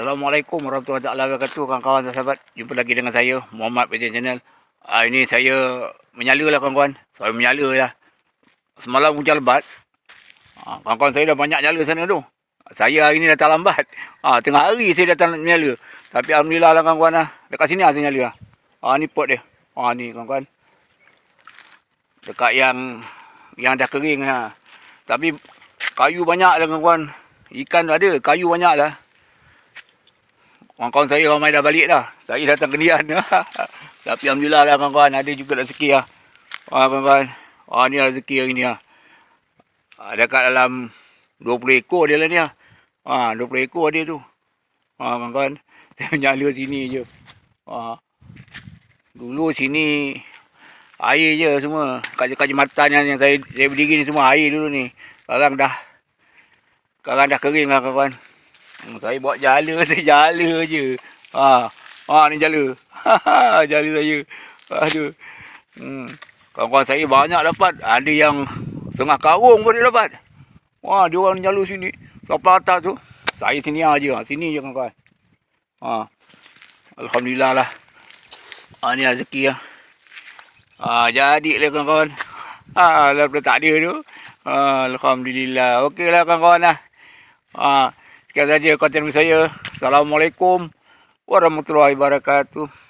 Assalamualaikum warahmatullahi wabarakatuh kawan-kawan sahabat. Jumpa lagi dengan saya Muhammad Petin Channel. Ah ini saya menyala lah kawan-kawan. Saya menyala lah. Semalam hujan lebat. Ah, kawan-kawan saya dah banyak nyala sana tu. Saya hari ni datang lambat. Ah tengah hari saya datang menyala. Tapi alhamdulillah lah kawan-kawan lah. Dekat sini lah saya nyala lah. Ah ni pot dia. Ah ni kawan-kawan. Dekat yang yang dah kering lah. Tapi kayu banyak lah kawan-kawan. Ikan ada, kayu banyak lah. Kawan-kawan saya ramai dah balik dah. Saya datang kendian. Tapi Alhamdulillah lah kawan-kawan. Ada juga rezeki lah. Ah, kawan-kawan. Ah, ni rezeki hari ni lah. Ah, dekat dalam 20 ekor dia lah ni lah. Ah, 20 ekor dia tu. Ah, kawan-kawan. Saya menyala sini je. Ah. Dulu sini air je semua. Kat jembatan yang, yang saya, saya berdiri ni semua air dulu ni. Sekarang dah sekarang dah kering lah kawan-kawan. Saya bawa jala, saya jala je. Ha, ha ni jala. jala saya. Aduh. Hmm. Kawan-kawan saya banyak dapat. Ada yang setengah karung pun dia dapat. Wah, dia orang jala sini. Sampai atas tu. Saya sini aja. Sini je kawan-kawan. Ha. Alhamdulillah lah. Ha, ni rezeki lah. Ha, jadi lah kawan-kawan. Ha, lepas tak ada tu. Ha, Alhamdulillah. Okey lah kawan-kawan lah. Ha, sekian saja konten saya. Assalamualaikum warahmatullahi wabarakatuh.